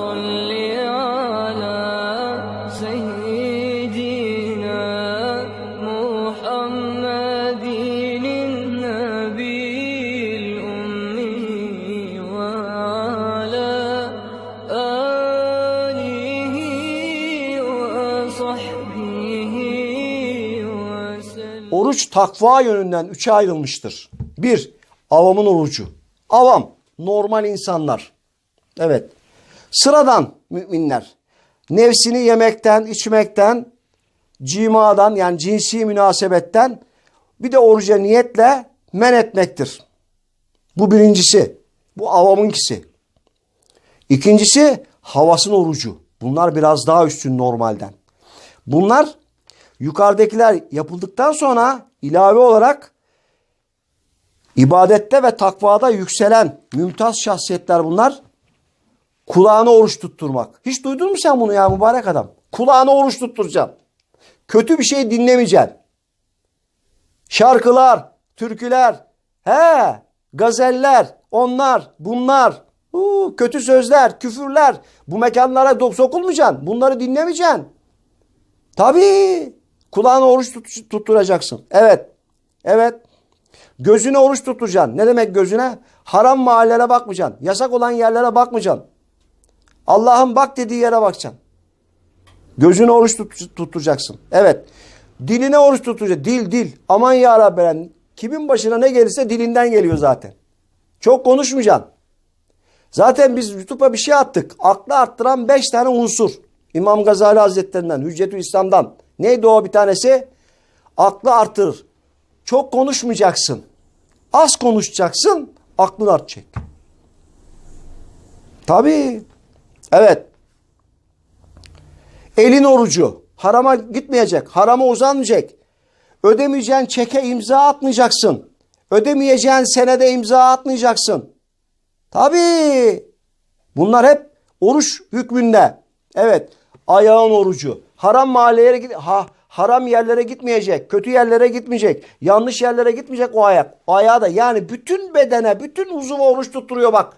صل على سيدنا محمد النبي الأمي وعلى آله وصحبه وسلم Oruç takva yönünden üçe ayrılmıştır. Bir, avamın orucu. Avam, normal insanlar. Evet. Sıradan müminler. Nefsini yemekten, içmekten, cimadan yani cinsi münasebetten bir de oruca niyetle men etmektir. Bu birincisi. Bu avamınkisi. İkincisi havasın orucu. Bunlar biraz daha üstün normalden. Bunlar yukarıdakiler yapıldıktan sonra ilave olarak ibadette ve takvada yükselen mümtaz şahsiyetler bunlar. Kulağına oruç tutturmak. Hiç duydun mu sen bunu ya mübarek adam? Kulağına oruç tutturacaksın. Kötü bir şey dinlemeyeceksin. Şarkılar, türküler, he, gazeller, onlar, bunlar, uu, kötü sözler, küfürler. Bu mekanlara sokulmayacaksın. Bunları dinlemeyeceksin. Tabii. Kulağına oruç tut- tutturacaksın. Evet. Evet. Gözüne oruç tutturacaksın. Ne demek gözüne? Haram mahallere bakmayacaksın. Yasak olan yerlere bakmayacaksın. Allah'ın bak dediği yere bakacaksın. Gözüne oruç tut- tutturacaksın. Evet. Diline oruç tutturacaksın. Dil dil. Aman ya Rabbi. Kimin başına ne gelirse dilinden geliyor zaten. Çok konuşmayacaksın. Zaten biz YouTube'a bir şey attık. Aklı arttıran 5 tane unsur. İmam Gazali Hazretlerinden, Hüccetül İslam'dan. Neydi o bir tanesi? Aklı artırır. Çok konuşmayacaksın. Az konuşacaksın, aklın artacak. Tabii. Evet. Elin orucu. Harama gitmeyecek. Harama uzanmayacak. Ödemeyeceğin çeke imza atmayacaksın. Ödemeyeceğin senede imza atmayacaksın. Tabii. Bunlar hep oruç hükmünde. Evet. Ayağın orucu. Haram mahallelere git ha, haram yerlere gitmeyecek. Kötü yerlere gitmeyecek. Yanlış yerlere gitmeyecek o ayak. Ayağı da yani bütün bedene, bütün uzuva oruç tutturuyor bak.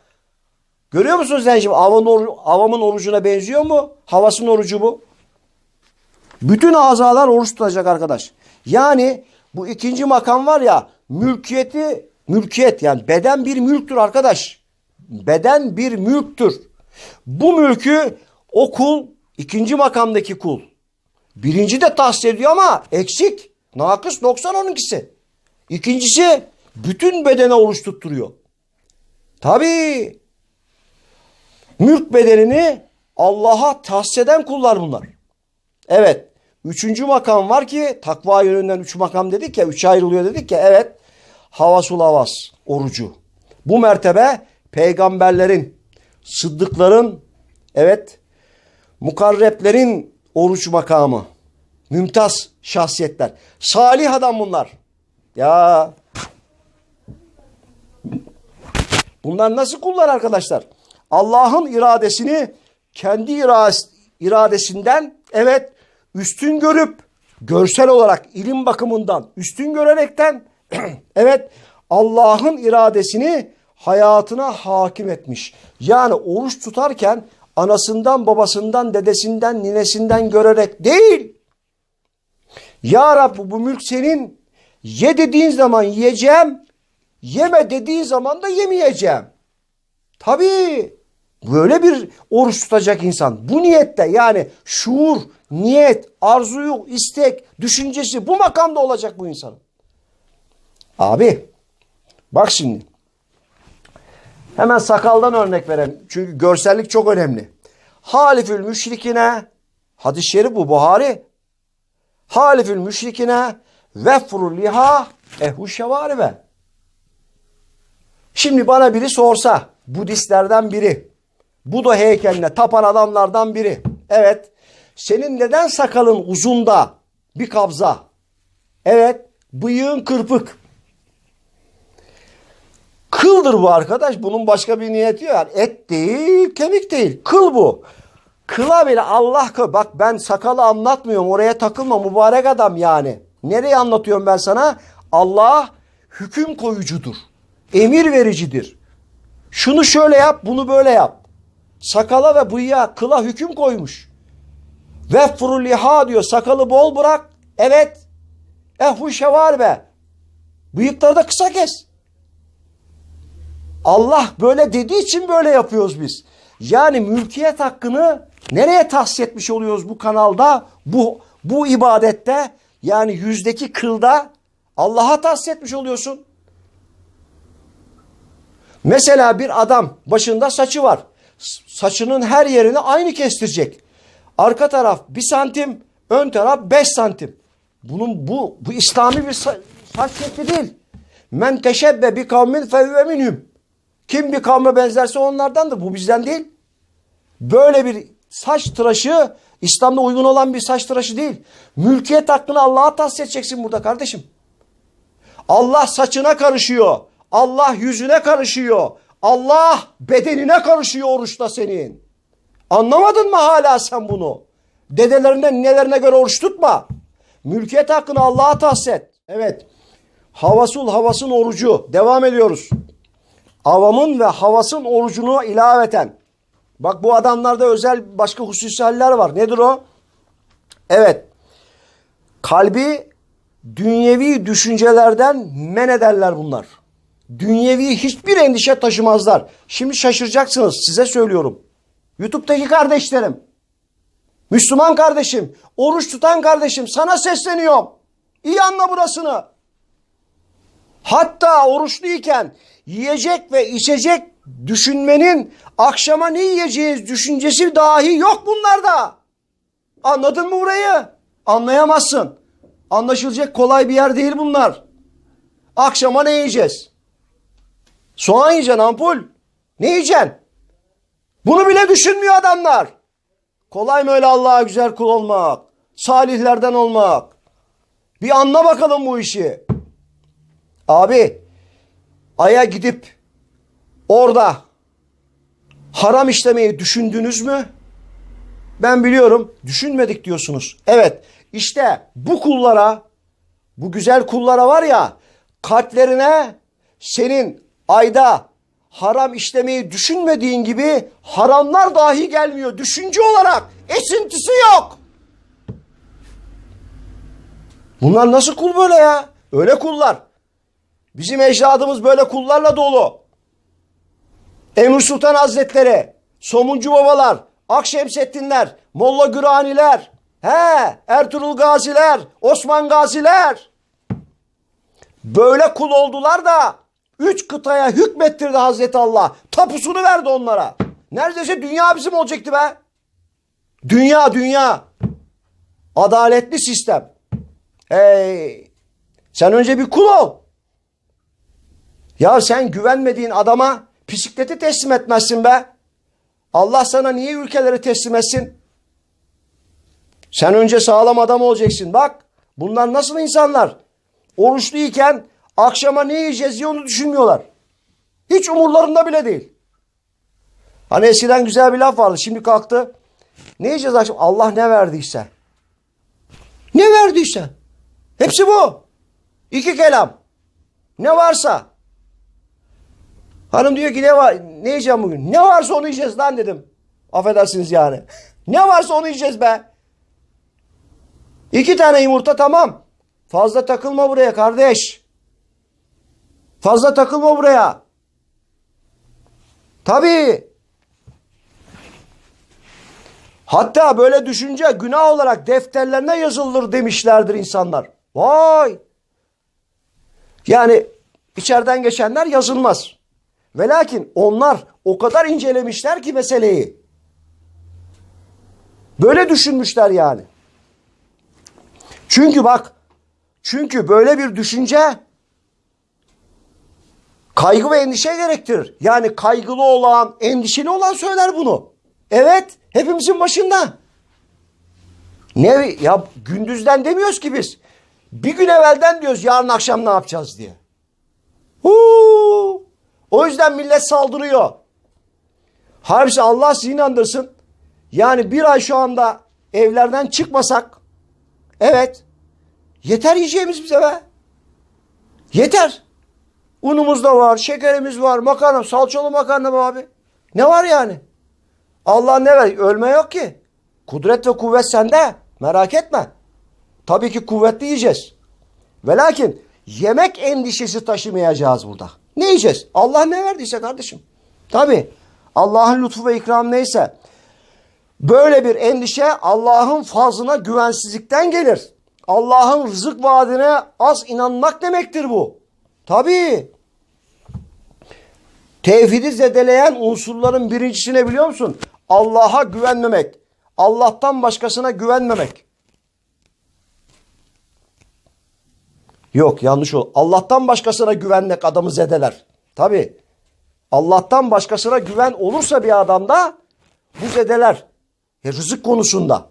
Görüyor musun sen şimdi avın oru, avamın orucuna benziyor mu? Havasının orucu bu. Bütün azalar oruç tutacak arkadaş. Yani bu ikinci makam var ya mülkiyeti mülkiyet yani beden bir mülktür arkadaş. Beden bir mülktür. Bu mülkü o kul ikinci makamdaki kul. Birinci de tahsis ediyor ama eksik. Nakıs 90 onunkisi. İkincisi bütün bedene oruç tutturuyor. Tabii. Mülk bedelini Allah'a tahsis eden kullar bunlar. Evet. Üçüncü makam var ki takva yönünden üç makam dedik ya. Üç ayrılıyor dedik ya. Evet. Havasul havas. Orucu. Bu mertebe peygamberlerin, sıddıkların, evet, mukarreplerin oruç makamı. Mümtaz şahsiyetler. Salih adam bunlar. Ya Bunlar nasıl kullar arkadaşlar? Allah'ın iradesini kendi iradesinden evet üstün görüp görsel olarak ilim bakımından üstün görerekten evet Allah'ın iradesini hayatına hakim etmiş. Yani oruç tutarken anasından, babasından, dedesinden, ninesinden görerek değil. Ya Rabbi bu mülk senin. Ye dediğin zaman yiyeceğim. Yeme dediğin zaman da yemeyeceğim. Tabii. Böyle bir oruç tutacak insan. Bu niyette yani şuur, niyet, arzuyu, istek, düşüncesi bu makamda olacak bu insanın. Abi bak şimdi. Hemen sakaldan örnek verelim. Çünkü görsellik çok önemli. Halifül müşrikine hadis-i şerif bu Buhari. Halifül müşrikine vefrul liha ehu şevaribe. Şimdi bana biri sorsa Budistlerden biri bu da heykeline tapan adamlardan biri. Evet senin neden sakalın uzun da bir kabza? Evet bıyığın kırpık. Kıldır bu arkadaş. Bunun başka bir niyeti yok. Et değil, kemik değil. Kıl bu. Kıla bile Allah kıl. Bak ben sakalı anlatmıyorum. Oraya takılma mübarek adam yani. Nereye anlatıyorum ben sana? Allah hüküm koyucudur. Emir vericidir. Şunu şöyle yap, bunu böyle yap. sakala ve bıyığa, kıla hüküm koymuş. Veffuru liha diyor. Sakalı bol bırak. Evet. Ehvu şevar be. Bıyıkları da kısa kes. Allah böyle dediği için böyle yapıyoruz biz. Yani mülkiyet hakkını nereye tahsis etmiş oluyoruz bu kanalda? Bu bu ibadette yani yüzdeki kılda Allah'a tahsis etmiş oluyorsun. Mesela bir adam başında saçı var. Saçının her yerini aynı kestirecek. Arka taraf bir santim, ön taraf beş santim. Bunun bu bu İslami bir sa- saç şekli değil. Men teşebbe bi kavmin fevve minhum. Kim bir kavme benzerse onlardandır. Bu bizden değil. Böyle bir saç tıraşı İslam'da uygun olan bir saç tıraşı değil. Mülkiyet hakkını Allah'a tahsis edeceksin burada kardeşim. Allah saçına karışıyor. Allah yüzüne karışıyor. Allah bedenine karışıyor oruçta senin. Anlamadın mı hala sen bunu? Dedelerine, ninelerine göre oruç tutma. Mülkiyet hakkını Allah'a tahsis et. Evet. Havasul havasın orucu. Devam ediyoruz. Avamın ve havasın orucunu ilaveten. Bak bu adamlarda özel başka hususi var. Nedir o? Evet. Kalbi dünyevi düşüncelerden men ederler bunlar. Dünyevi hiçbir endişe taşımazlar. Şimdi şaşıracaksınız size söylüyorum. YouTube'daki kardeşlerim, Müslüman kardeşim, oruç tutan kardeşim sana sesleniyorum. İyi anla burasını. Hatta oruçluyken yiyecek ve içecek düşünmenin akşama ne yiyeceğiz düşüncesi dahi yok bunlarda. Anladın mı burayı? Anlayamazsın. Anlaşılacak kolay bir yer değil bunlar. Akşama ne yiyeceğiz? Soğan yiyeceksin ampul. Ne yiyeceksin? Bunu bile düşünmüyor adamlar. Kolay mı öyle Allah'a güzel kul olmak? Salihlerden olmak? Bir anla bakalım bu işi. Abi aya gidip orada haram işlemeyi düşündünüz mü? Ben biliyorum düşünmedik diyorsunuz. Evet işte bu kullara bu güzel kullara var ya kalplerine senin ayda haram işlemeyi düşünmediğin gibi haramlar dahi gelmiyor. Düşünce olarak esintisi yok. Bunlar nasıl kul böyle ya? Öyle kullar. Bizim ecdadımız böyle kullarla dolu. Emir Sultan Hazretleri, Somuncu babalar, Akşemseddinler, Molla Güraniler, he, Ertuğrul Gaziler, Osman Gaziler. Böyle kul oldular da üç kıtaya hükmettirdi Hazreti Allah. Tapusunu verdi onlara. Neredeyse dünya bizim olacaktı be. Dünya dünya. Adaletli sistem. Hey. Sen önce bir kul ol. Ya sen güvenmediğin adama bisikleti teslim etmezsin be. Allah sana niye ülkeleri teslim etsin? Sen önce sağlam adam olacaksın. Bak bunlar nasıl insanlar? Oruçluyken akşama ne yiyeceğiz diye onu düşünmüyorlar. Hiç umurlarında bile değil. Hani eskiden güzel bir laf vardı. Şimdi kalktı. Ne yiyeceğiz akşam? Allah ne verdiyse. Ne verdiyse. Hepsi bu. İki kelam. Ne varsa. Hanım diyor ki ne var? Ne yiyeceğim bugün? Ne varsa onu yiyeceğiz lan dedim. Affedersiniz yani. Ne varsa onu yiyeceğiz be. İki tane yumurta tamam. Fazla takılma buraya kardeş. Fazla takılma buraya. Tabii. Hatta böyle düşünce günah olarak defterlerine yazılır demişlerdir insanlar. Vay. Yani içeriden geçenler yazılmaz. Ve lakin onlar o kadar incelemişler ki meseleyi. Böyle düşünmüşler yani. Çünkü bak, çünkü böyle bir düşünce kaygı ve endişe gerektirir. Yani kaygılı olan, endişeli olan söyler bunu. Evet, hepimizin başında. Ne ya gündüzden demiyoruz ki biz. Bir gün evvelden diyoruz yarın akşam ne yapacağız diye. Huu! O yüzden millet saldırıyor. Halbuki Allah sizi inandırsın. Yani bir ay şu anda evlerden çıkmasak evet yeter yiyeceğimiz bize be. Yeter. Unumuz da var, şekerimiz var, makarna, salçalı makarna be abi. Ne var yani? Allah ne ver? Ölme yok ki. Kudret ve kuvvet sende. Merak etme. Tabii ki kuvvetli yiyeceğiz. Ve lakin yemek endişesi taşımayacağız burada. Ne yiyeceğiz? Allah ne verdiyse kardeşim. Tabii. Allah'ın lütfu ve ikram neyse. Böyle bir endişe Allah'ın fazlına güvensizlikten gelir. Allah'ın rızık vaadine az inanmak demektir bu. Tabii. Tevhidi zedeleyen unsurların birincisi ne biliyor musun? Allah'a güvenmemek. Allah'tan başkasına güvenmemek. Yok yanlış ol. Allah'tan başkasına güvenmek adamı zedeler. Tabi. Allah'tan başkasına güven olursa bir adamda bu zedeler. E, rızık konusunda.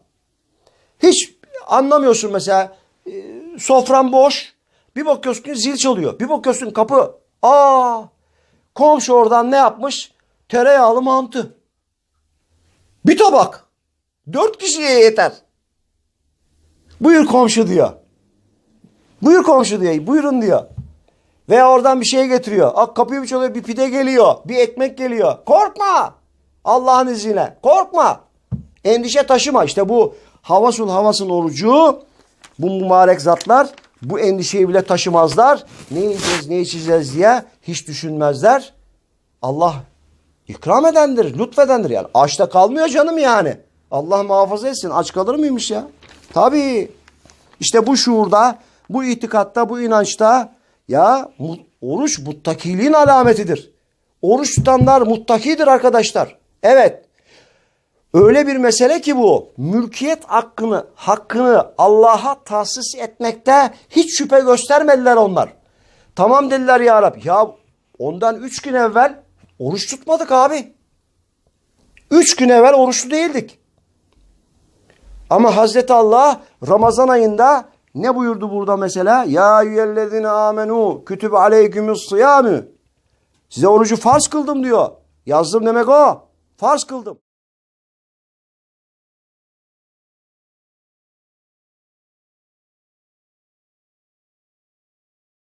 Hiç anlamıyorsun mesela e, sofran boş. Bir bakıyorsun zil çalıyor. Bir bakıyorsun kapı. Aa komşu oradan ne yapmış? Tereyağlı mantı. Bir tabak. Dört kişiye yeter. Buyur komşu diyor. Buyur komşu diyor. Buyurun diyor. Veya oradan bir şey getiriyor. Ak kapıyı bir çalıyor. Bir pide geliyor. Bir ekmek geliyor. Korkma. Allah'ın izniyle. Korkma. Endişe taşıma. İşte bu havasul havasın orucu bu mübarek zatlar bu endişeyi bile taşımazlar. Ne yiyeceğiz ne içeceğiz diye hiç düşünmezler. Allah ikram edendir, lütfedendir yani. Açta kalmıyor canım yani. Allah muhafaza etsin. Aç kalır mıymış ya? Tabii. İşte bu şuurda, bu itikatta, bu inançta ya oruç muttakiliğin alametidir. Oruç tutanlar muttakidir arkadaşlar. Evet. Öyle bir mesele ki bu. Mülkiyet hakkını, hakkını Allah'a tahsis etmekte hiç şüphe göstermediler onlar. Tamam dediler ya Rab. Ya ondan üç gün evvel oruç tutmadık abi. Üç gün evvel oruçlu değildik. Ama Hazreti Allah Ramazan ayında ne buyurdu burada mesela? Ya eyyühellezine amenu kütübe aleykümüs sıyamü. Size orucu farz kıldım diyor. Yazdım demek o. Farz kıldım.